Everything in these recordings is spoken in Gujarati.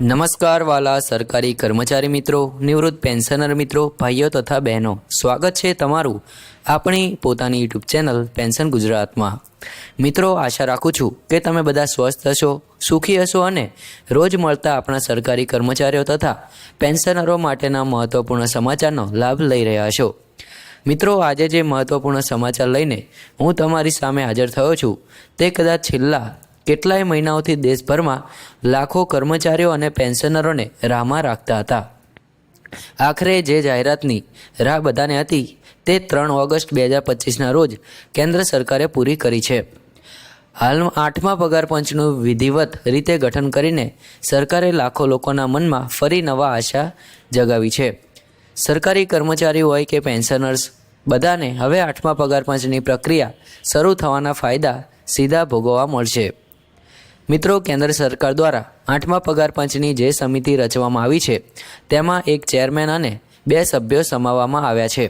નમસ્કાર વાલા સરકારી કર્મચારી મિત્રો, નિવૃત્ત પેન્શનર મિત્રો, ભાઈઓ તથા બહેનો. સ્વાગત છે તમારું આપણી પોતાની યુટ્યુબ ચેનલ પેન્શન ગુજરાતમાં. મિત્રો, આશા રાખું છું કે તમે બધા સ્વસ્થ હશો, સુખી હશો અને રોજ મળતા આપણા સરકારી કર્મચારીઓ તથા પેન્શનરો માટેના મહત્વપૂર્ણ સમાચારનો લાભ લઈ રહ્યા છો. મિત્રો, આજે જે મહત્વપૂર્ણ સમાચાર લઈને હું તમારી સામે હાજર થયો છું, તે કદાચ છેલ્લા કેટલાય મહિનાઓથી દેશભરમાં લાખો કર્મચારીઓ અને પેન્શનરોને રાહમાં રાખતા હતા. આખરે જે જાહેરાતની રાહ બધાને હતી તે ત્રણ ઓગસ્ટ બે હજાર પચીસના રોજ કેન્દ્ર સરકારે પૂરી કરી છે. હાલમાં આઠમા પગાર પંચનું વિધિવત રીતે ગઠન કરીને સરકારે લાખો લોકોના મનમાં ફરી નવા આશા જગાવી છે. સરકારી કર્મચારી હોય કે પેન્શનર્સ, બધાને હવે આઠમા પગાર પંચની પ્રક્રિયા શરૂ થવાના ફાયદા સીધા ભોગવવા મળશે. મિત્રો, કેન્દ્ર સરકાર દ્વારા આઠમા પગાર પંચની જે સમિતિ રચવામાં આવી છે, તેમાં એક ચેરમેન અને બે સભ્યો સમાવવામાં આવ્યા છે.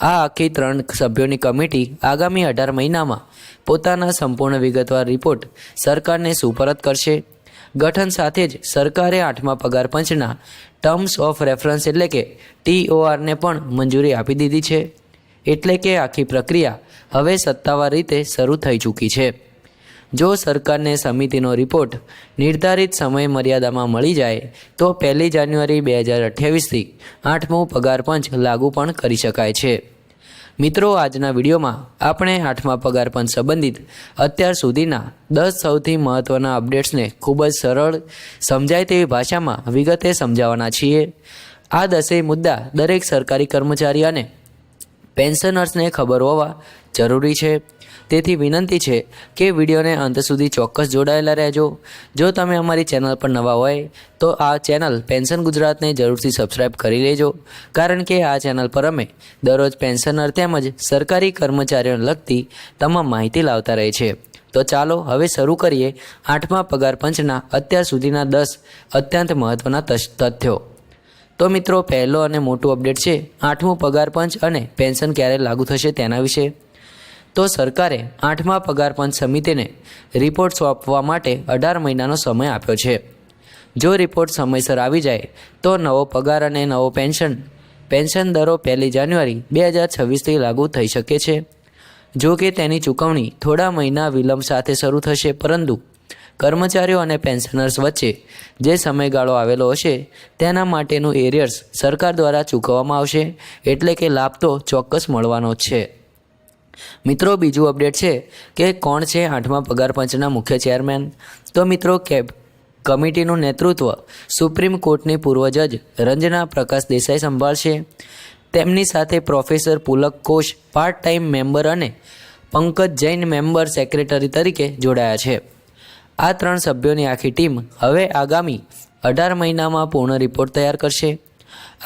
આ આખી ત્રણ સભ્યોની કમિટી આગામી અઢાર મહિનામાં પોતાના સંપૂર્ણ વિગતવાર રિપોર્ટ સરકારને સુપરત કરશે. ગઠન સાથે જ સરકારે આઠમા પગાર પંચના ટર્મ્સ ઓફ રેફરન્સ એટલે કે ટીઓઆરને પણ મંજૂરી આપી દીધી છે. એટલે કે આખી પ્રક્રિયા હવે સત્તાવાર રીતે શરૂ થઈ ચૂકી છે. જો સરકારને સમિતિનો રિપોર્ટ નિર્ધારિત સમય મર્યાદામાં મળી જાય, તો પહેલી જાન્યુઆરી બે હજાર અઠ્યાવીસથી આઠમું પગાર પંચ લાગુ પણ કરી શકાય છે. મિત્રો, આજના વિડીયોમાં આપણે આઠમા પગાર પંચ સંબંધિત અત્યાર સુધીના દસ સૌથી મહત્ત્વના અપડેટ્સને ખૂબ જ સરળ, સમજાય તેવી ભાષામાં વિગતે સમજાવવાના છીએ. આ દસેય મુદ્દા દરેક સરકારી કર્મચારી અને પેન્શનર્સને ખબર હોવા જરૂરી છે. તેથી વિનંતી છે કે વિડીયોને અંત સુધી ચોક્કસ જોડાયેલા રહેજો. જો તમે અમારી ચેનલ પર નવા હોય, તો આ ચેનલ પેન્શન ગુજરાતને જરૂરથી સબસ્ક્રાઇબ કરી લેજો. કારણ કે આ ચેનલ પર અમે દરરોજ પેન્શનર તેમજ સરકારી કર્મચારીઓને લગતી તમામ માહિતી લાવતા રહે છે. તો ચાલો હવે શરૂ કરીએ આઠમા પગાર પંચના અત્યાર સુધીના દસ અત્યંત મહત્ત્વના તથ્યો તો મિત્રો, પહેલો અને મોટું અપડેટ છે આઠમું પગાર પંચ અને પેન્શન ક્યારે લાગુ થશે તેના વિશે. તો સરકારે આઠમા પગાર પંચ સમિતિને રિપોર્ટ સોંપવા માટે અઢાર મહિનાનો સમય આપ્યો છે. જો રિપોર્ટ સમયસર આવી જાય, તો નવો પગાર અને નવો પેન્શન પેન્શન દરો પહેલી જાન્યુઆરી બે હજાર છવ્વીસથી લાગુ થઈ શકે છે. જો કે તેની ચૂકવણી થોડા મહિના વિલંબ સાથે શરૂ થશે, પરંતુ કર્મચારીઓ અને પેન્શનર્સ વચ્ચે જે સમયગાળો આવેલો હશે, તેના માટેનું એરિયર્સ સરકાર દ્વારા ચૂકવવામાં આવશે, એટલે કે લાભ તો ચોક્કસ મળવાનો છે. મિત્રો, બીજું અપડેટ છે કે કોણ છે આઠમા પગાર પંચના મુખ્ય ચેરમેન? તો મિત્રો, કેબ કમિટીનું નેતૃત્વ સુપ્રીમ કોર્ટની પૂર્વ જજ રંજના પ્રકાશ દેસાઈ સંભાળશે. તેમની સાથે professor Pulak Kosh part time member અને પંકજ જૈન મેમ્બર સેક્રેટરી તરીકે જોડાયા છે. આ ત્રણ સભ્યોની આખી ટીમ હવે આગામી અઢાર મહિનામાં પૂર્ણ રિપોર્ટ તૈયાર કરશે.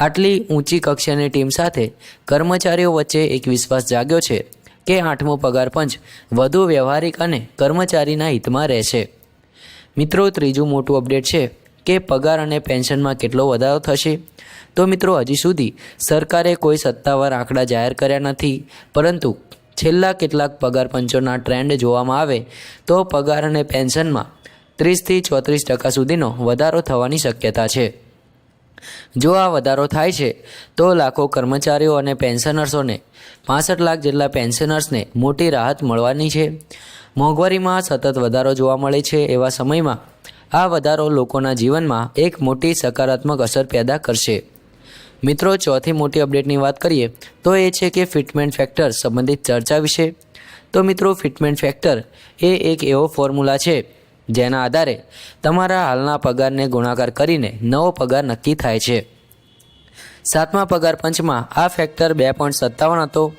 આટલી ઊંચી કક્ષાની ટીમ સાથે કર્મચારીઓ વચ્ચે એક વિશ્વાસ જાગ્યો છે કે આઠમો પગાર પંચ વધુ વ્યવહારિક અને કર્મચારીના હિતમાં રહેશે. મિત્રો, ત્રીજું મોટું અપડેટ છે કે પગાર અને પેન્શનમાં કેટલો વધારો થશે? તો મિત્રો, હજી સુધી સરકારે કોઈ સત્તાવાર આંકડા જાહેર કર્યા નથી, પરંતુ છેલ્લા કેટલાક પગાર પંચોના ટ્રેન્ડ જોવામાં આવે, તો પગાર અને પેન્શનમાં ત્રીસથી ચોત્રીસ ટકા સુધીનો વધારો થવાની શક્યતા છે. જો આ વધારો થાય છે, તો લાખો કર્મચારીઓ અને પેન્શનર્સોને પાસઠ લાખ જેટલા પેન્શનર્સને મોટી રાહત મળવાની છે. મોંઘવારીમાં સતત વધારો જોવા મળે છે એવા સમયમાં આ વધારો લોકોના જીવનમાં એક મોટી સકારાત્મક અસર પેદા કરશે. મિત્રો, ચોથી મોટી અપડેટની વાત કરીએ, તો એ છે કે ફિટમેન્ટ ફેક્ટર સંબંધિત ચર્ચા વિશે. તો મિત્રો ફિટમેન્ટ ફેક્ટર એ એક એવો ફોર્મ્યુલા છે, જેના આધારે તમારા હાલના પગારને ગુણાકાર કરીને નવો પગાર નક્કી થાય છે. સાતમા પગાર પંચમાં આ ફેક્ટર બે પોઈન્ટ સત્તાવન હતો.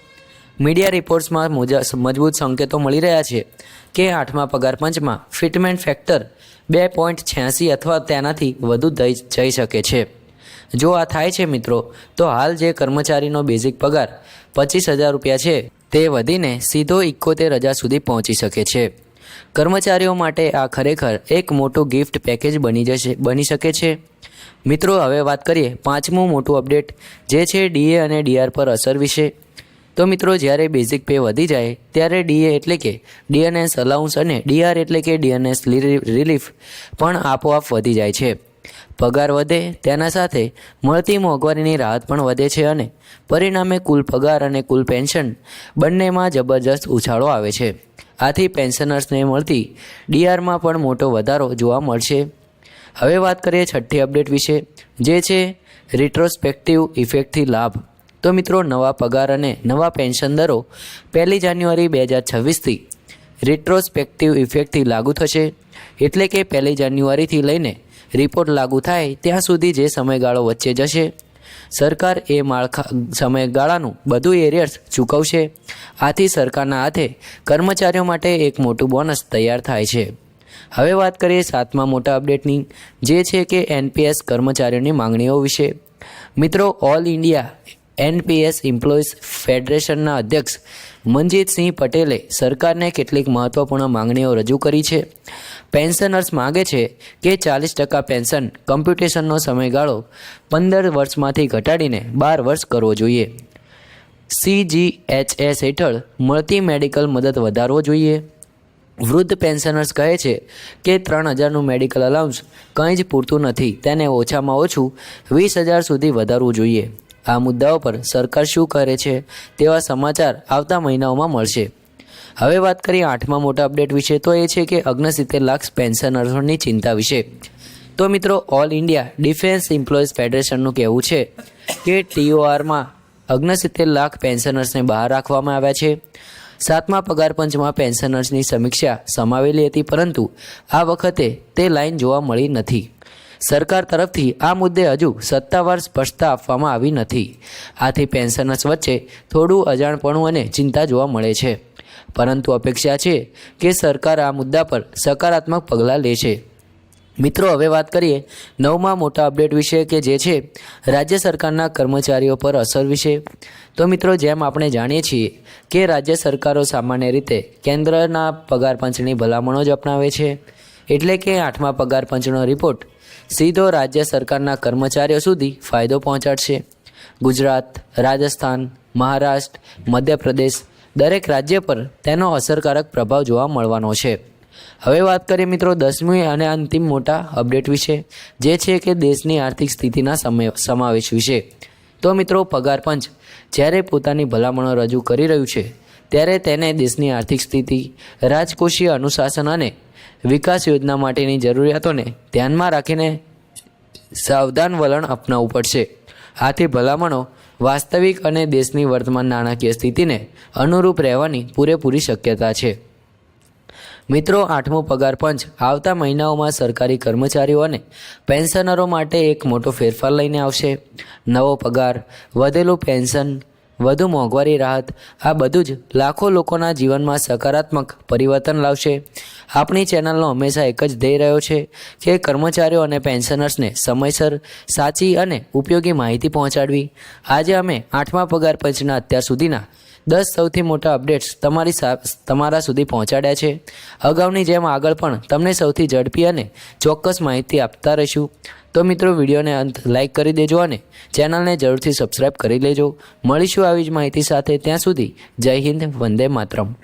મીડિયા રિપોર્ટ્સમાં મુજ- મજબૂત સંકેતો મળી રહ્યા છે કે આઠમા પગાર પંચમાં ફિટમેન્ટ ફેક્ટર બે પોઈન્ટ છ્યાસી અથવા તેનાથી વધુ જઈ શકે છે. જો આ થાય છે મિત્રો, તો હાલ જે કર્મચારીનો બેઝિક પગાર પચીસ હજાર રૂપિયા છે, તે વધીને સીધો ઇકોતેર હજાર સુધી પહોંચી શકે છે. કર્મચારીઓ માટે આ ખરેખર એક મોટું ગિફ્ટ પેકેજ બની જશે, બની શકે છે. મિત્રો, હવે વાત કરીએ પાંચમું મોટું અપડેટ, જે છે ડીએ અને ડીઆર પર અસર વિશે. તો મિત્રો, જ્યારે બેઝિક પે વધી જાય, ત્યારે ડીએ એટલે કે ડીએનએસ અલાઉન્સ અને ડીઆર એટલે કે ડીએનએસ રિલીફ પણ આપોઆપ વધી જાય છે. પગાર વધે તેના સાથે મળતી મોંઘવારીની રાહત પણ વધે છે અને પરિણામે કુલ પગાર અને કુલ પેન્શન બંનેમાં જબરજસ્ત ઉછાળો આવે છે. આથી પેન્શનર્સને મળતી ડીઆરમાં પણ મોટો વધારો જોવા મળશે. હવે વાત કરીએ છઠ્ઠી અપડેટ વિશે, જે છે રિટ્રોસ્પેક્ટિવ ઇફેક્ટથી લાભ. તો મિત્રો, નવા પગાર અને નવા પેન્શન દરો પહેલી જાન્યુઆરી બે હજાર છવ્વીસથી રિટ્રોસ્પેક્ટિવ ઇફેક્ટથી લાગુ થશે. એટલે કે પહેલી જાન્યુઆરીથી લઈને રિપોર્ટ લાગુ થાય, ત્યાં સુધી જે સમયગાળો વચ્ચે જશે, સરકાર એ માળખા, સમયગાળાનું બધું એરિયર્સ ચૂકવશે. આથી સરકારના હાથે કર્મચારીઓ માટે એક મોટું બોનસ તૈયાર થાય છે. હવે વાત કરીએ સાતમા મોટા અપડેટની જે છે કે એનપીએસ કર્મચારીઓની માંગણીઓ વિશે. મિત્રો ઓલ ઇન્ડિયા એનપીએસ એમ્પ્લોઈઝ ફેડરેશનના અધ્યક્ષ મનજીતસિંહ પટેલે સરકારને કેટલીક મહત્વપૂર્ણ માંગણીઓ રજૂ કરી છે. પેન્શનર્સ માગે છે કે ચાલીસ ટકા પેન્શન કમ્પ્યુટેશનનો સમયગાળો પંદર વર્ષમાંથી ઘટાડીને બાર વર્ષ કરવો જોઈએ. સીજીએચએસ હેઠળ મળતી મેડિકલ મદદ વધારવો જોઈએ. વૃદ્ધ પેન્શનર્સ કહે છે કે ત્રણ હજારનું મેડિકલ અલાઉન્સ કંઈ જ પૂરતું નથી, તેને ઓછામાં ઓછું વીસ હજાર સુધી વધારવું જોઈએ. આ મુદ્દાઓ પર સરકાર શું કરે છે તેવા સમાચાર આવતા મહિનાઓમાં મળશે. હવે વાત કરીએ આઠમા મોટા અપડેટ વિશે તો એ છે કે અગ્નસિત્તેર લાખ પેન્શનર્સની ચિંતા વિશે. તો મિત્રો, ઓલ ઇન્ડિયા ડિફેન્સ એમ્પ્લોઈઝ ફેડરેશનનું કહેવું છે કે ટીઓઆરમાં અગ્નસિત્તેર લાખ પેન્શનર્સને બહાર રાખવામાં આવ્યા છે. સાતમા પગાર પંચમાં પેન્શનર્સની સમીક્ષા સમાવેલી હતી, પરંતુ આ વખતે તે લાઈન જોવા મળી નથી. સરકાર તરફથી આ મુદ્દે હજુ સત્તાવાર સ્પષ્ટતા આપવામાં આવી નથી. આથી પેન્શનર્સ વચ્ચે થોડું અજાણપણું અને ચિંતા જોવા મળે છે. પરંતુ અપેક્ષા છે કે સરકાર આ મુદ્દા પર સકારાત્મક પગલાં લે છે મિત્રો, હવે વાત કરીએ નવમા મોટા અપડેટ વિશે કે જે છે રાજ્ય સરકારના કર્મચારીઓ પર અસર વિશે. તો મિત્રો, જેમ આપણે જાણીએ છીએ કે રાજ્ય સરકારો સામાન્ય રીતે કેન્દ્રના પગાર પંચની ભલામણો જ અપનાવે છે. એટલે કે આઠમા પગાર પંચનો રિપોર્ટ સીધો રાજ્ય સરકારના કર્મચારીઓ સુધી ફાયદો પહોંચાડશે. ગુજરાત, રાજસ્થાન, મહારાષ્ટ્ર, મધ્યપ્રદેશ દરેક રાજ્ય પર તેનો અસરકારક પ્રભાવ જોવા મળવાનો છે. હવે વાત કરીએ મિત્રો દસમી અને અંતિમ મોટા અપડેટ વિશે, જે છે કે દેશની આર્થિક સ્થિતિના સમાવેશ વિશે. તો મિત્રો પગાર પંચ, જ્યારે પોતાની ભલામણો રજૂ કરી રહ્યું છે ત્યારે તેને દેશની આર્થિક સ્થિતિ, રાજકોષીય અનુશાસન અને વિકાસ યોજના માટેની જરૂરિયાતોને ધ્યાનમાં રાખીને સાવધાન વલણ અપનાવવું પડશે. આથી ભલામણો વાસ્તવિક અને દેશની વર્તમાન નાણાકીય સ્થિતિને અનુરૂપ રહેવાની પૂરેપૂરી શક્યતા છે. મિત્રો, આઠમો પગાર પંચ. આવતા મહિનાઓમાં સરકારી કર્મચારીઓ અને પેન્શનરો માટે એક મોટો ફેરફાર લઈને આવશે. નવો પગાર, વધેલું પેન્શન વધુ મોંઘવારી રાહત. આ બધું જ લાખો લોકોના જીવનમાં સકારાત્મક પરિવર્તન લાવશે. આપણી ચેનલનો હંમેશા એક જ ધ્યેય રહ્યો છે કે કર્મચારીઓ અને પેન્શનર્સને સમયસર, સાચી અને ઉપયોગી માહિતી પહોંચાડવી. આજે અમે આઠમા પગાર પંચના અત્યાર સુધીના દસ સૌથી મોટા અપડેટ્સ તમારી તમારા સુધી પહોંચાડ્યા છે. અગાઉની જેમ આગળ પણ તમને સૌથી ઝડપી અને ચોક્કસ માહિતી આપતા રહીશું. તો મિત્રો, વિડીયોને અંત લાઈક કરી દેજો અને ચેનલને જરૂરથી સબસ્ક્રાઈબ કરી લેજો. મળીશું આવી જ માહિતી સાથે. ત્યાં સુધી જય હિન્દ, વંદે માતરમ.